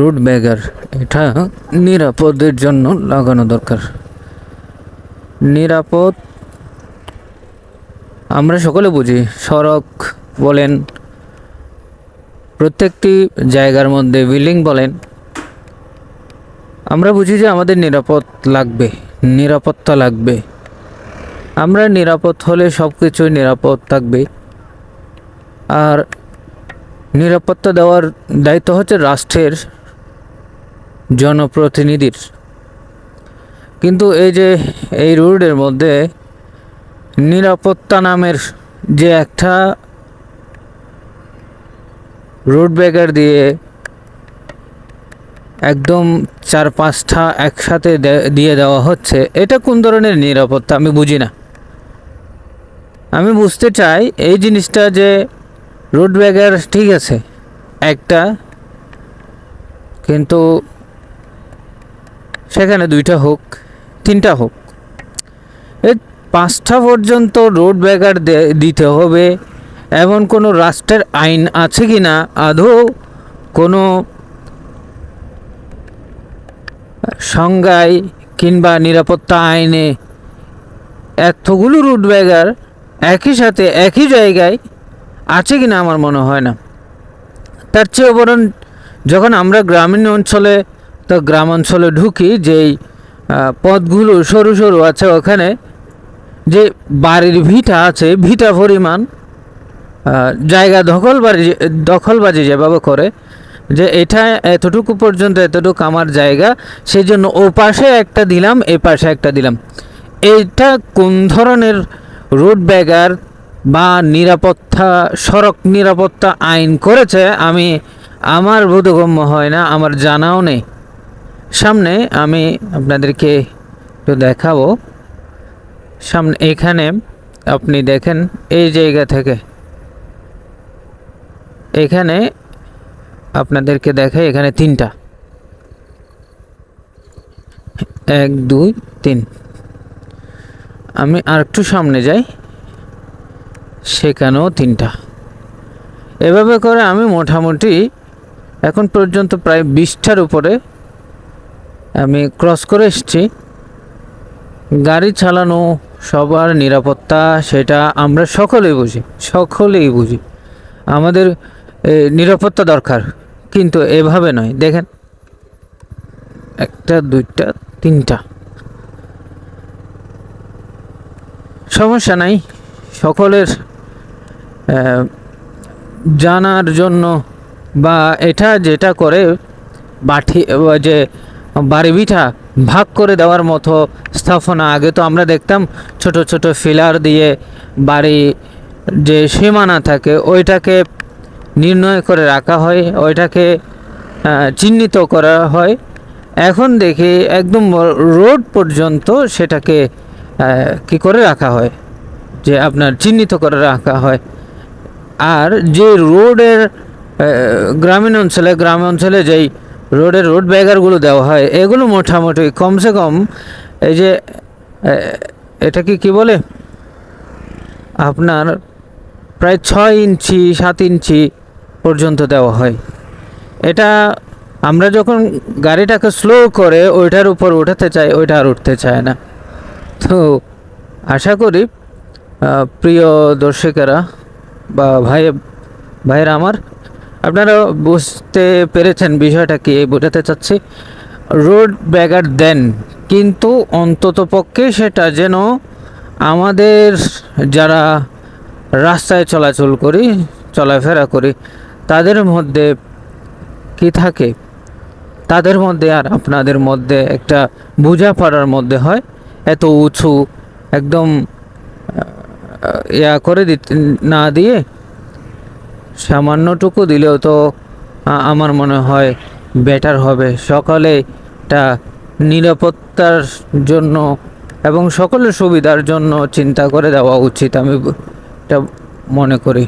Root ব্যাগার, এটা নিরাপদের জন্য লাগানো দরকার। নিরাপদ, আমরা সকলে বুঝি, সড়ক বলেন, প্রত্যেকটি জায়গার মধ্যে বিল্ডিং বলেন, আমরা বুঝি যে আমাদের নিরাপদ লাগবে, নিরাপত্তা লাগবে। আমরা নিরাপদ হলে সব কিছুই নিরাপদ থাকবে। আর নিরাপত্তা দেওয়ার দায়িত্ব হচ্ছে রাষ্ট্রের জনপ্রতিনিধির। কিন্তু এই যে, এই রোডের মধ্যে নিরাপত্তা নামের যে একটা রোড ব্যাগার দিয়ে একদম চার পাঁচটা একসাথে দিয়ে দেওয়া হচ্ছে, এটা কোন ধরনের নিরাপত্তা আমি বুঝি না। আমি বুঝতে চাই এই জিনিসটা যে রোড ব্যাগার ঠিক আছে, একটা, কিন্তু সেখানে দুইটা হোক, তিনটা হোক। এই পাঁচটা পর্যন্ত রোড ব্যাগার দিতে হবে। এমন কোনো রাষ্ট্রের আইন আছে কি না? আদৌ কোনো সংজ্ঞায় কিংবা নিরাপত্তা আইনে এতগুলো রুট ব্যাগার একই সাথে একই জায়গায় আছে কি না আমার মনে হয় না। তার চেয়ে বরং যখন আমরা গ্রামীণ অঞ্চলে তো গ্রাম অঞ্চলে ঢুকি যেই পথগুলো সরু সরু আছে ওখানে, যে বাড়ির ভিটা আছে, ভিটা পরিমাণ জায়গা দখলবাজি দখলবাজি যেভাবে করে, যে এটা এতটুকু পর্যন্ত, এতটুকু আমার জায়গা সেই জন্য ও পাশে একটা দিলাম, এ পাশে একটা দিলাম। এইটা কোন ধরনের রোড ব্যাগার বা নিরাপত্তা, সড়ক নিরাপত্তা আইন করেছে, আমি, আমার বোধগম্য হয় না, আমার জানাও নেই। সামনে আমি আপনাদেরকে একটু দেখাবো। সামনে এখানে আপনি দেখেন এই জায়গা থেকে। এখানে আপনাদেরকে দেখাই এখানে তিনটা। এক, দুই, তিন। আমি আর একটু সামনে যাই, সেখানেও তিনটা। এভাবে করে আমি মোটামুটি এখন পর্যন্ত প্রায় বিশটার উপরে আমি ক্রস করে এসেছি। গাড়ি চালানো, সবার নিরাপত্তা, সেটা আমরা সকলেই বুঝি সকলেই বুঝি। আমাদের নিরাপত্তা দরকার, কিন্তু এভাবে নয়। দেখেন, একটা, দুইটা, তিনটা। সমস্যা নাই, সকলের জানার জন্য বা এটা যেটা করে, বাঠি যে বাড়ি বিঠা ভাগ করে দেওয়ার মতো স্থাপনা। আগে তো আমরা দেখতাম ছোট ছোট ফিলার দিয়ে বাড়ি যে সীমানা থাকে, ওইটাকে নির্ণয় করে রাখা হয়, ওইটাকে চিহ্নিত করা হয়। এখন দেখি একদম রোড পর্যন্ত সেটাকে কি করে রাখা হয়? যে আপনার চিহ্নিত করে রাখা হয়। আর যে রোডের গ্রামীণ অঞ্চলে গ্রাম অঞ্চলে যেই রোডের রোড ব্যাগারগুলো দেওয়া হয়, এগুলো মোটামুটি, কমসে কম এই যে এটা কি কি বলে? আপনার প্রায় ছয় ইঞ্চি, সাত ইঞ্চি পর্যন্ত দেওয়া হয়। এটা আমরা যখন গাড়িটাকে স্লো করে ওইটার উপর উঠাতে চাই, ওইটা আর উঠতে চায় না। তো আশা করি প্রিয় দর্শকেরা বা ভাই, ভাইয়েরা আমার আপনারা বুঝতে পেরেছেন বিষয়টা কি বোঝাতে চাচ্ছি। রোড ব্যাগার দেন, কিন্তু অন্তত পক্ষে সেটা যেন আমাদের যারা রাস্তায় চলাচল করি, চলাফেরা করি, তাদের মধ্যে কি থাকে? তাদের মধ্যে আর আপনাদের মধ্যে একটা বোঝা বোঝাপড়ার মধ্যে হয়, এত উঁচু, একদম ইয়া করে দিতে, না দিয়ে সামান্যটুকু দিলেও তো আমার মনে হয় বেটার হবে। সকালে তা নিরাপত্তার জন্য এবং সকলের সুবিধার জন্য চিন্তা করে দেওয়া উচিত আমি এটা মনে করি।